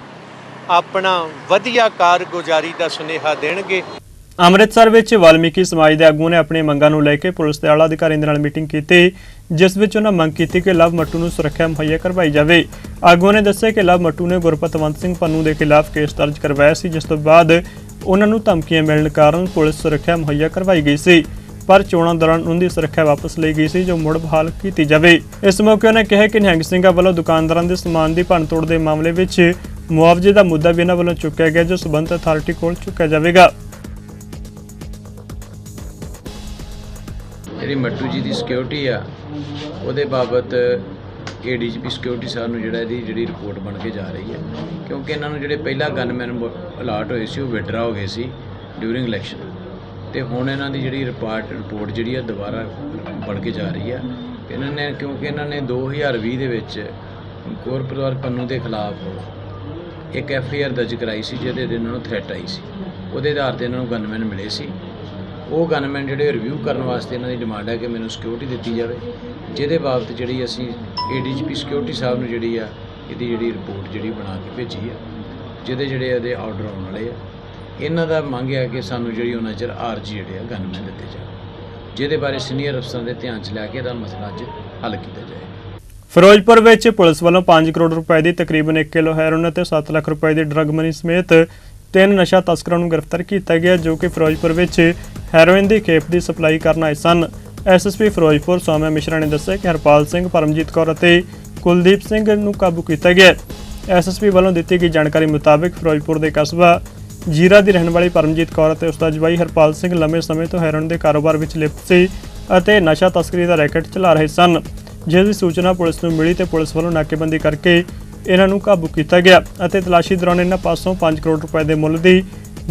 ਆਪਣਾ ਵਧੀਆ ਕਾਰਗੁਜ਼ਾਰੀ ਦਾ ਸੁਨੇਹਾ ਦੇਣਗੇ। ਅੰਮ੍ਰਿਤਸਰ ਵਿੱਚ ਵਾਲਮੀਕੀ ਸਮਾਜ ਦੇ ਆਗੂ ਨੇ ਆਪਣੀ ਮੰਗਾਂ ਨੂੰ ਲੈ ਕੇ ਪੁਲਿਸ ਦੇ ਆਲਾ ਅਧਿਕਾਰੀਆਂ ਦੇ ਨਾਲ ਮੀਟਿੰਗ ਕੀਤੀ। ਜਿਸ ਵਿੱਚ ਉਹਨਾਂ ਮੰਗ ਕੀਤੀ ਕਿ ਲਵ ਮੱਟੂ ਨੂੰ ਸੁਰੱਖਿਆ ਮੁਹੱਈਆ ਕਰਵਾਈ ਜਾਵੇ। ਆਗੂਆਂ ਨੇ ਦੱਸਿਆ ਕਿ ਲਵ ਮੱਟੂ ਨੇ ਗੁਰਪਤਵੰਤ ਸਿੰਘ ਪੰਨੂ ਦੇ ਖਿਲਾਫ ਕੇਸ ਦਰਜ ਕਰਵਾਇਆ ਸੀ, ਜਿਸ ਤੋਂ ਬਾਅਦ ਉਹਨਾਂ ਨੂੰ ਧਮਕੀਆਂ ਮਿਲਣ ਕਾਰਨ ਪੁਲਿਸ ਸੁਰੱਖਿਆ ਮੁਹੱਈਆ ਕਰਵਾਈ ਗਈ ਸੀ। ਪਰ ਚੋਣਾਂ ਦੌਰਾਨ ਉਹਨਾਂ ਦੀ ਸੁਰੱਖਿਆ ਵਾਪਸ ਲਈ ਗਈ ਸੀ, ਜੋ ਮੁੜ ਬਹਾਲ ਕੀਤੀ ਜਾਵੇ। ਇਸ ਮੌਕੇ ਉਹਨਾਂ ਕਿਹਾ ਕਿ ਨਿਹੰਗ ਸਿੰਘਾਂ ਵੱਲੋਂ ਦੁਕਾਨਦਾਰਾਂ ਦੇ ਸਮਾਨ ਦੀ ਭੰਨਤੋੜ ਦੇ ਮਾਮਲੇ ਵਿੱਚ ਮੁਆਵਜ਼ੇ ਦਾ ਮੁੱਦਾ ਵੀ ਇਹਨਾਂ ਵੱਲੋਂ ਚੁੱਕਿਆ ਗਿਆ, ਜੋ ਸਬੰਧਤ ਅਥਾਰਟੀ ਕੋਲ ਚੁੱਕਿਆ ਜਾਵੇਗਾ। ਜਿਹੜੀ ਮੱਟੂ ਜੀ ਦੀ ਸਿਕਿਉਰਿਟੀ ਆ, ਉਹਦੇ ਬਾਬਤ ਏਡੀਜੀਪੀ ਸਿਕਿਉਰਿਟੀ ਸਾਹਿਬ ਨੂੰ ਜਿਹੜਾ ਇਹਦੀ ਜਿਹੜੀ ਰਿਪੋਰਟ ਬਣ ਕੇ ਜਾ ਰਹੀ ਹੈ। ਕਿਉਂਕਿ ਇਹਨਾਂ ਨੂੰ ਜਿਹੜੇ ਪਹਿਲਾ ਗਨਮੈਨ ਅਲਾਟ ਹੋਏ ਸੀ, ਉਹ ਵਿਡਰਾ ਹੋ ਗਏ ਸੀ ਡਿਊਰਿੰਗ ਇਲੈਕਸ਼ਨ ਤੇ ਹੁਣ ਇਹਨਾਂ ਦੀ ਜਿਹੜੀ ਰਿਪੋਰਟ ਰਿਪੋਰਟ ਜਿਹੜੀ ਆ, ਦੁਬਾਰਾ ਬਣ ਕੇ ਜਾ ਰਹੀ ਆ। ਇਹਨਾਂ ਨੇ, ਕਿਉਂਕਿ ਇਹਨਾਂ ਨੇ 2020 ਦੇ ਵਿੱਚ ਗੁਰਪ੍ਰਵਾਰ ਪੰਨੂ ਦੇ ਖਿਲਾਫ ਇੱਕ ਐਫ ਆਈ ਆਰ ਦਰਜ ਕਰਾਈ ਸੀ, ਜਿਹਦੇ ਤੇ ਇਹਨਾਂ ਨੂੰ ਥ੍ਰੈਟ ਆਈ ਸੀ। ਉਹਦੇ ਆਧਾਰ ਤੇ ਇਹਨਾਂ ਨੂੰ ਗਨਮੈਨ ਮਿਲੇ ਸੀ। ਉਹ ਗਨਮੈਨ ਜਿਹੜੇ ਰਿਵਿਊ ਕਰਨ ਵਾਸਤੇ ਇਹਨਾਂ ਦੀ ਡਿਮਾਂਡ ਹੈ ਕਿ ਮੈਨੂੰ ਸਿਕਿਉਰਿਟੀ ਦਿੱਤੀ ਜਾਵੇ, ਜਿਹਦੇ ਬਾਬਤ ਜਿਹੜੀ ਅਸੀਂ ਏਡੀਜੀਪੀ ਸਿਕਿਉਰਿਟੀ ਸਾਹਿਬ ਨੂੰ ਜਿਹੜੀ ਆ, ਇਹਦੀ ਜਿਹੜੀ ਰਿਪੋਰਟ ਜਿਹੜੀ ਬਣਾ ਕੇ ਭੇਜੀ ਆ, ਜਿਹਦੇ ਜਿਹੜੇ ਇਹਦੇ ਆਰਡਰ ਆਉਣ ਵਾਲੇ ਆ, ਇਹਨਾਂ ਦਾ ਮੰਗ ਹੈ ਕਿ ਸਾਨੂੰ ਜਿਹੜੀ ਉਹਨਾਂ ਚਿਰ ਆਰਜੀ ਜਿਹੜੇ ਆ ਗਨਮੈਨ ਦਿੱਤੇ ਜਾਣ, ਜਿਹਦੇ ਬਾਰੇ ਸੀਨੀਅਰ ਅਫਸਰਾਂ ਦੇ ਧਿਆਨ 'ਚ ਲੈ ਕੇ ਇਹਦਾ ਮਸਲਾ ਅੱਜ ਹੱਲ ਕੀਤਾ ਜਾਏ ਫਿਰੋਜ਼ਪੁਰ ਵਿੱਚ ਪੁਲਿਸ ਵੱਲੋਂ 5 ਕਰੋੜ ਰੁਪਏ ਦੀ ਤਕਰੀਬਨ 1 ਕਿਲੋ ਹੈਰੋਨ ਅਤੇ 7 ਲੱਖ ਰੁਪਏ ਦੀ ਡਰੱਗ ਮਨੀ ਸਮੇਤ ਤਿੰਨ ਨਸ਼ਾ ਤਸਕਰਾਂ ਨੂੰ ਗ੍ਰਿਫਤਾਰ ਕੀਤਾ ਗਿਆ, ਜੋ ਕਿ ਫਿਰੋਜ਼ਪੁਰ ਵਿੱਚ ਹੈਰੋਇਨ ਦੀ ਖੇਪ ਦੀ ਸਪਲਾਈ ਕਰਨ ਆਏ ਸਨ। ਐਸਐਸਪੀ ਫਿਰੋਜ਼ਪੁਰ ਸੌਮਿਆ ਮਿਸ਼ਰਾ ਨੇ ਦੱਸਿਆ ਕਿ ਹਰਪਾਲ ਸਿੰਘ, ਪਰਮਜੀਤ ਕੌਰ ਅਤੇ ਕੁਲਦੀਪ ਸਿੰਘ ਨੂੰ ਕਾਬੂ ਕੀਤਾ ਗਿਆ। ਐਸਐਸਪੀ ਵੱਲੋਂ ਦਿੱਤੀ ਗਈ ਜਾਣਕਾਰੀ ਮੁਤਾਬਕ ਫਿਰੋਜ਼ਪੁਰ ਦੇ ਕਸਬਾ ਜੀਰਾ ਦੀ ਰਹਿਣ ਵਾਲੀ ਪਰਮਜੀਤ ਕੌਰ ਅਤੇ ਉਸ ਦਾ ਜਵਾਈ ਹਰਪਾਲ ਸਿੰਘ ਲੰਮੇ ਸਮੇਂ ਤੋਂ ਹੈਰੋਇਨ ਦੇ ਕਾਰੋਬਾਰ ਵਿੱਚ ਲਿਪਤ ਸੀ ਅਤੇ ਨਸ਼ਾ ਤਸਕਰੀ ਦਾ ਰੈਕਟ ਚਲਾ ਰਹੇ ਸਨ। ਜਿਸ ਦੀ ਸੂਚਨਾ ਪੁਲਿਸ ਨੂੰ ਮਿਲੀ ਤੇ ਪੁਲਿਸ ਵੱਲੋਂ ਨਾਕੇਬੰਦੀ ਕਰਕੇ ਇਹਨਾਂ ਨੂੰ ਕਾਬੂ ਕੀਤਾ ਗਿਆ ਅਤੇ ਤਲਾਸ਼ੀ ਦੌਰਾਨ ਇਹਨਾਂ ਪਾਸੋਂ 5 ਕਰੋੜ ਰੁਪਏ ਦੇ ਮੁੱਲ ਦੀ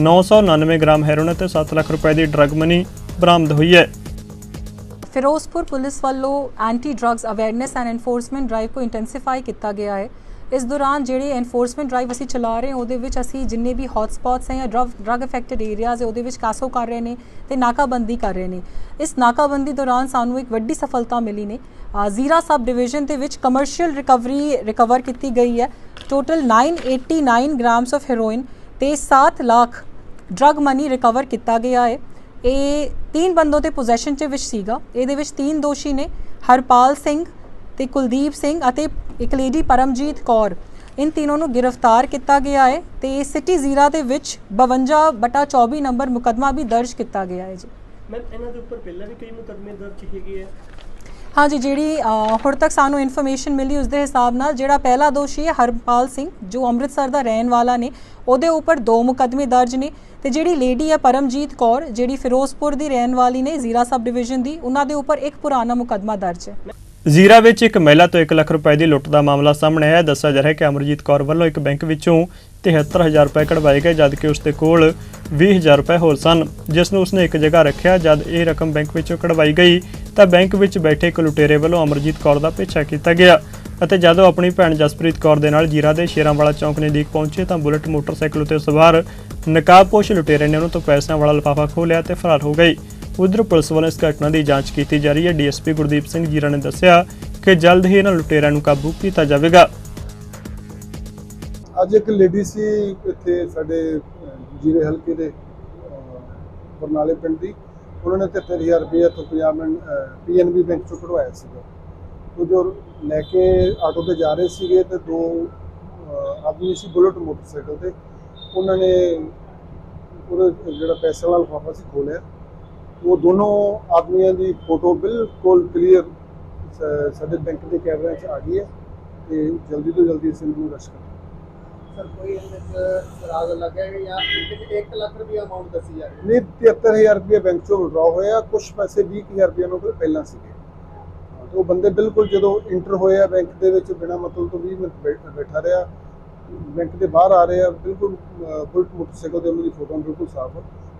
999 ਗ੍ਰਾਮ ਹੈਰੋਨ ਅਤੇ 7 ਲੱਖ ਰੁਪਏ ਦੀ ਡਰੱਗ ਮਨੀ ਬਰਾਮਦ ਹੋਈ ਹੈ। ਫਿਰੋਜ਼ਪੁਰ ਪੁਲਿਸ ਵੱਲੋਂ anti drugs awareness and enforcement drive ਕੋ ਇੰਟੈਂਸੀਫਾਈ ਕੀਤਾ ਗਿਆ ਹੈ। ਇਸ ਦੌਰਾਨ ਜਿਹੜੇ ਐਨਫੋਰਸਮੈਂਟ ਡਰਾਈਵ ਅਸੀਂ ਚਲਾ ਰਹੇ ਹਾਂ, ਉਹਦੇ ਵਿੱਚ ਅਸੀਂ ਜਿੰਨੇ ਵੀ ਹੌਟ ਸਪੌਟਸ ਹੈ ਜਾਂ ਡਰੱਗ ਡਰੱਗ ਅਫੈਕਟਡ ਏਰੀਆਜ਼ ਹੈ, ਉਹਦੇ ਵਿੱਚ ਕਾਸੋ ਕਰ ਰਹੇ ਨੇ ਤੇ ਨਾਕਾਬੰਦੀ ਕਰ ਰਹੇ ਨੇ। ਇਸ ਨਾਕਾਬੰਦੀ ਦੌਰਾਨ ਸਾਨੂੰ ਇੱਕ ਵੱਡੀ ਸਫਲਤਾ ਮਿਲੀ ਨੇ। ਜ਼ੀਰਾ ਸਬ ਡਿਵੀਜ਼ਨ ਦੇ ਵਿੱਚ ਕਮਰਸ਼ੀਅਲ ਰਿਕਵਰੀ ਰਿਕਵਰ ਕੀਤੀ ਗਈ ਹੈ। ਟੋਟਲ 989 ਗ੍ਰਾਮਸ ਆਫ ਹੈਰੋਇਨ ਤੇ 7 ਲੱਖ ਡਰਗ ਮਨੀ ਰਿਕਵਰ ਕੀਤਾ ਗਿਆ ਹੈ। ਇਹ ਤਿੰਨ ਬੰਦੋਂ ਤੇ ਪੋਜੈਸ਼ਨ 'ਚ ਵਿੱਚ ਸੀਗਾ। ਇਹਦੇ ਵਿੱਚ ਤਿੰਨ ਦੋਸ਼ੀ ਨੇ, ਹਰਪਾਲ ਸਿੰਘ ਤੇ ਕੁਲਦੀਪ ਸਿੰਘ ਅਤੇ ਇੱਕ ਲੇਡੀ ਪਰਮਜੀਤ ਕੌਰ। ਇਨ ਤਿੰਨੋਂ ਨੂੰ ਗ੍ਰਿਫਤਾਰ ਕੀਤਾ ਗਿਆ ਹੈ ਤੇ ਸਿਟੀ ਜ਼ੀਰਾ ਦੇ ਵਿੱਚ 52 ਬਟਾ 24 ਨੰਬਰ ਮੁਕਦਮਾ ਵੀ ਦਰਜ ਕੀਤਾ ਗਿਆ ਹੈ ਜੀ। ਮੈਂ ਇਹਨਾਂ ਦੇ ਉੱਪਰ ਪਹਿਲਾਂ ਵੀ ਕਈ ਮੁਕੱਦਮੇ ਦਰਜ ਹੈਗੇ ਆ। ਹਾਂਜੀ ਜਿਹੜੀ ਅ, ਹੁਣ ਤੱਕ ਸਾਨੂੰ ਇਨਫੋਰਮੇਸ਼ਨ ਮਿਲੀ ਉਸ ਦੇ ਹਿਸਾਬ ਨਾਲ ਜਿਹੜਾ ਪਹਿਲਾ ਦੋਸ਼ੀ ਹੈ ਹਰਪਾਲ ਸਿੰਘ ਜੋ ਅੰਮ੍ਰਿਤਸਰ ਦਾ ਰਹਿਣ ਵਾਲਾ ਨੇ ਉਹਦੇ ਉੱਪਰ ਦੋ ਮੁਕੱਦਮੇ ਦਰਜ ਨੇ ਤੇ ਜਿਹੜੀ ਲੇਡੀ ਹੈ ਪਰਮਜੀਤ ਕੌਰ ਜਿਹੜੀ ਫਿਰੋਜ਼ਪੁਰ ਦੀ ਰਹਿਣ ਵਾਲੀ ਨੇ ਜ਼ੀਰਾ ਸਬ ਡਿਵੀਜ਼ਨ ਦੀ ਉਹਨਾਂ ਦੇ ਉੱਪਰ ਇੱਕ ਪੁਰਾਣਾ ਮੁਕੱਦਮਾ ਦਰਜ ਹੈ। ਜ਼ੀਰਾ ਵਿੱਚ ਇੱਕ ਮਹਿਲਾ ਤੋਂ 1 ਲੱਖ ਰੁਪਏ ਦੀ ਲੁੱਟ ਦਾ ਮਾਮਲਾ ਸਾਹਮਣੇ ਆਇਆ। ਦੱਸਿਆ ਜਾ ਰਿਹਾ ਹੈ ਕਿ ਅਮਰਜੀਤ ਕੌਰ ਵੱਲੋਂ ਇੱਕ ਬੈਂਕ ਵਿੱਚੋਂ 73000 ਰੁਪਏ ਕਢਵਾਏ ਗਏ ਜਦਕਿ ਉਸ ਦੇ ਕੋਲ 20000 ਰੁਪਏ ਹੋਰ ਸਨ, ਜਿਸ ਨੂੰ ਉਸਨੇ ਇੱਕ ਜਗ੍ਹਾ ਰੱਖਿਆ। ਜਦ ਇਹ ਰਕਮ ਬੈਂਕ ਵਿੱਚੋਂ ਕਢਵਾਈ ਗਈ, ਤਾਂ ਬੈਂਕ ਵਿੱਚ ਬੈਠੇ ਇੱਕ ਲੁਟੇਰੇ ਵੱਲੋਂ ਅਮਰਜੀਤ ਕੌਰ ਦਾ ਪਿੱਛਾ ਕੀਤਾ ਗਿਆ ਅਤੇ ਜਦੋਂ ਆਪਣੀ ਭੈਣ ਜਸਪ੍ਰੀਤ ਕੌਰ ਦੇ ਨਾਲ ਜੀਰਾ ਦੇ ਸ਼ੇਰਾਂਵਾਲਾ ਚੌਂਕ ਨਜ਼ਦੀਕ ਪਹੁੰਚੇ, ਤਾਂ ਬੁਲਟ ਮੋਟਰਸਾਈਕਲ ਉੱਤੇ ਸਵਾਰ ਨਕਾਬਪੋਸ਼ ਲੁਟੇਰੇ ਨੇ ਉਹਨਾਂ ਤੋਂ ਪੈਸਿਆਂ ਵਾਲਾ ਲਿਫਾਫਾ ਖੋਹ ਲਿਆ ਤੇ ਫਰਾਰ ਹੋ ਗਏ। ਉਧਰ ਪੁਲਿਸ ਵੱਲੋਂ ਇਸ ਘਟਨਾ ਦੀ ਜਾਂਚ ਕੀਤੀ ਜਾ ਰਹੀ ਹੈ। ਡੀਐਸਪੀ ਗੁਰਦੀਪ ਸਿੰਘ ਜੀਰਾ ਨੇ ਦੱਸਿਆ ਕਿ ਜਲਦ ਹੀ ਇਹਨਾਂ ਲੁਟੇਰਿਆਂ ਨੂੰ ਕਾਬੂ ਕੀਤਾ ਜਾਵੇਗਾ। ਅੱਜ ਇੱਕ ਲੇਡੀ ਸੀ, ਇੱਥੇ ਸਾਡੇ ਜੀਰੇ ਹਲਕੇ ਦੇ ਬਰਨਾਲੇ ਪਿੰਡ ਦੀ। ਉਹਨਾਂ ਨੇ 73000 ਰੁਪਏ ਤੋਂ ਪੰਜਾਬ ਪੀਐਨਬੀ ਬੈਂਕ ਚੋਂ ਕਢਵਾਇਆ ਸੀਗਾ। ਉਹ ਜੋ ਲੈ ਕੇ ਆਟੋ ਤੇ ਜਾ ਰਹੇ ਸੀਗੇ ਤੇ ਦੋ ਆਦਮੀ ਸੀ ਬੁਲਟ ਮੋਟਰਸਾਈਕਲ ਤੇ। ਉਹਨਾਂ ਨੇ ਉਹ ਜਿਹੜਾ ਪੈਸੇ ਵਾਲਾ ਲਿਫਾਫਾ ਸੀ ਖੋਲਿਆ ਉਹ ਦੋਨੋਂ ਆਦਮੀਆਂ ਦੀ ਫੋਟੋ ਬਿਲਕੁਲ ਕਲੀਅਰ ਸਾਡੇ ਬੈਂਕ ਦੇ ਕੈਮਰਿਆਂ 'ਚ ਆ ਗਈ ਹੈ ਤੇ ਜਲਦੀ ਤੋਂ ਜਲਦੀ ਅਸੀਂ ਇਹਨੂੰ ਰਸ਼ ਕਰਾਂਗੇ। ਸਰ ਕੋਈ ਇਹਦੇ ਰਾਜ਼ ਲੱਗਿਆ ਜਾਂ 1 ਲੱਖ ਰੁਪਏ ਅਮਾਉਂਟ ਦੱਸੀ ਜਾ ਰਹੀ ਨਹੀਂ 73000 ਰੁਪਏ ਬੈਂਕ ਚੋਂ ਵਿਡਰਾ ਹੋਇਆ। ਕੁਝ ਪੈਸੇ 20000 ਰੁਪਏ ਕੋਲ ਪਹਿਲਾਂ ਸੀਗੇ। ਉਹ ਬੰਦੇ ਬਿਲਕੁਲ ਜਦੋਂ ਇੰਟਰ ਹੋਇਆ ਬੈਂਕ ਦੇ ਵਿੱਚ ਬਿਨਾ ਮਤਲਬ ਤੋਂ 20 ਮਿੰਟ ਬੈਠ- ਰਿਹਾ। ਬੈਂਕ ਦੇ ਬਾਹਰ ਆ ਰਹੇ ਆ ਬਿਲਕੁਲ ਬੁਲਟ ਮੋਟਰਸਾਈਕਲ ਦੇ ਉਹਨਾਂ ਦੀ ਫੋਟੋ ਬਿਲਕੁਲ ਸਾਫ਼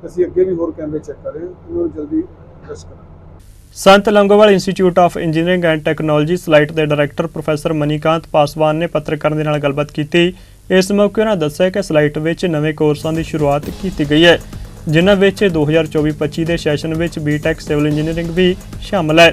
ਅਸੀਂ ਅੱਗੇ ਵੀ ਹੋਰ ਕੈਮਰੇ ਚੈੱਕ ਕਰ ਰਹੇ ਹਾਂ, ਉਹਨਾਂ ਨੂੰ ਜਲਦੀ ਅਰੈਸਟ ਕਰਾਂਗੇ। Sant Longowal institute of engineering and technology SLIET ਦੇ ਡਾਇਰੈਕਟਰ ਪ੍ਰੋਫੈਸਰ ਮਨੀਕਾਂਤ ਪਾਸਵਾਨ ਨੇ ਪੱਤਰਕਾਰਾਂ ਦੇ ਨਾਲ ਗੱਲਬਾਤ ਕੀਤੀ। ਇਸ ਮੌਕੇ ਉਹਨਾਂ ਦੱਸਿਆ ਕਿ ਸਲਾਈਟ ਵਿੱਚ ਨਵੇਂ ਕੋਰਸਾਂ ਦੀ ਸ਼ੁਰੂਆਤ ਕੀਤੀ ਗਈ ਹੈ, ਜਿਨ੍ਹਾਂ ਵਿੱਚ 2024-25 ਦੇ ਸੈਸ਼ਨ ਵਿੱਚ ਬੀਟੈਕ ਸਿਵਲ ਇੰਜੀਨੀਅਰਿੰਗ ਵੀ ਸ਼ਾਮਲ ਹੈ।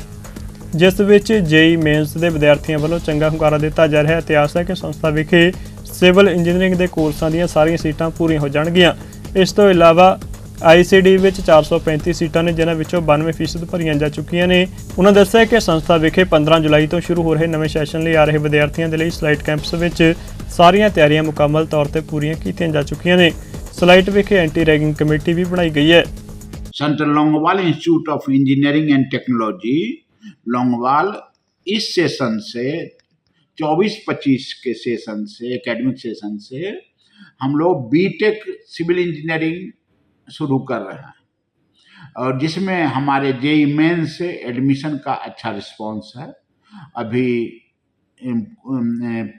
ਜਿਸ ਵਿੱਚ ਜੇਈ ਮੇਨਸ ਦੇ ਵਿਦਿਆਰਥੀਆਂ ਵੱਲੋਂ ਚੰਗਾ ਹੁੰਗਾਰਾ ਦਿੱਤਾ ਜਾ ਰਿਹਾ ਹੈ ਤੇ ਆਸ ਹੈ ਕਿ ਸੰਸਥਾ ਵਿਖੇ ਸਿਵਲ ਇੰਜੀਨੀਅਰਿੰਗ ਦੇ ਕੋਰਸਾਂ ਦੀਆਂ ਸਾਰੀਆਂ ਸੀਟਾਂ ਪੂਰੀਆਂ ਹੋ ਜਾਣਗੀਆਂ। ਇਸ ਤੋਂ ਇਲਾਵਾ ਆਈਸੀਡੀ ਵਿੱਚ 435 ਸੀਟਾਂ ਨੇ ਜਿਨ੍ਹਾਂ ਵਿੱਚੋਂ 92% ਭਰੀਆਂ ਜਾ ਚੁੱਕੀਆਂ ਨੇ ਉਹਨਾਂ ਦੱਸਿਆ ਕਿ ਸੰਸਥਾ ਵਿਖੇ 15 ਜੁਲਾਈ ਤੋਂ ਸ਼ੁਰੂ ਹੋ ਰਹੇ ਨਵੇਂ ਸੈਸ਼ਨ ਲਈ ਆ ਰਹੇ ਵਿਦਿਆਰਥੀਆਂ ਦੇ ਲਈ ਸਲਾਈਟ ਕੈਂਪਸ ਵਿੱਚ ਸਾਰੀਆਂ ਤਿਆਰੀਆਂ ਮੁਕੰਮਲ ਤੌਰ ਤੇ ਪੂਰੀਆਂ ਕੀਤੀਆਂ ਜਾ ਚੁੱਕੀਆਂ ਨੇ ਸਲਾਈਟ ਵਿਖੇ ਐਂਟੀ ਰੈਗਿੰਗ ਕਮੇਟੀ ਵੀ ਬਣਾਈ ਗਈ ਹੈ central Longowal institute of engineering and technology Longowal इस सेशन से 24-25 के सेशन से एकेडमिक सेशन से हम लोग बीटेक सिविल इंजीनियरिंग शुरू कर रहे हैं। और जिसमें हमारे जेई मेन से एडमिशन का अच्छा रिस्पांस है। अभी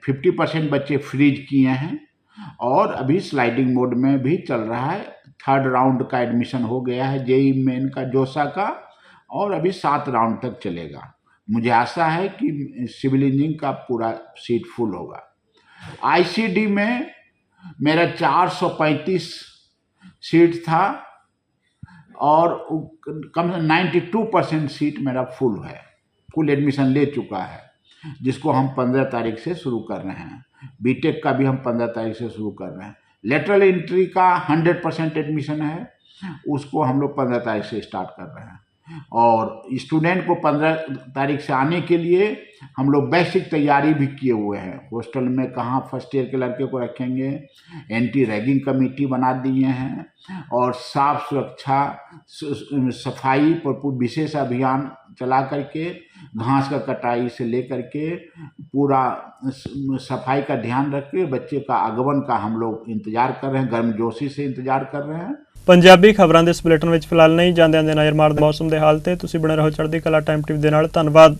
फिफ्टी परसेंट बच्चे फ्रीज किए हैं और अभी स्लाइडिंग मोड में भी चल रहा है। थर्ड राउंड का एडमिशन हो गया है जेई मेन का, जोसा का और अभी सात राउंड तक चलेगा। मुझे आशा है कि सिविल इंजीनियरिंग का पूरा सीट फुल होगा। आईसीडी में मेरा 435 सीट था और कम से नाइन्टी टू परसेंट सीट मेरा फुल है, फुल एडमिशन ले चुका है, जिसको हम पंद्रह तारीख से शुरू कर रहे हैं। बीटेक का भी हम पंद्रह तारीख से शुरू कर रहे हैं। लेटरल एंट्री का हंड्रेड परसेंट एडमिशन है, उसको हम लोग पंद्रह तारीख से स्टार्ट कर रहे हैं। और स्टूडेंट को पंद्रह तारीख से आने के लिए हम लोग बेसिक तैयारी भी किए हुए हैं। हॉस्टल में कहाँ फ़र्स्ट ईयर के लड़के को रखेंगे एंटी रैगिंग कमेटी बना दिए हैं और साफ़ सुरक्षा, सफ़ाई पर विशेष अभियान चला करके, घास का कटाई से लेकर के पूरा सफ़ाई का ध्यान रख के बच्चे का आगमन का हम लोग इंतज़ार कर रहे हैं, गर्मजोशी से इंतज़ार कर रहे हैं। ਪੰਜਾਬੀ ਖਬਰਾਂ ਦੇ ਇਸ ਬੁਲੇਟਿਨ ਵਿੱਚ ਫਿਲਹਾਲ ਨਹੀਂ ਜਾਂਦੇ ਆਂਦੇ ਨਜ਼ਰ ਮਾਰਦੇ ਮੌਸਮ ਦੇ ਹਾਲ ਤੇ। ਤੁਸੀਂ ਬਣੇ ਰਹੋ ਚੜ੍ਹਦੀ ਕਲਾ ਟਾਈਮ ਟਿਪ ਦੇ ਨਾਲ। ਧੰਨਵਾਦ।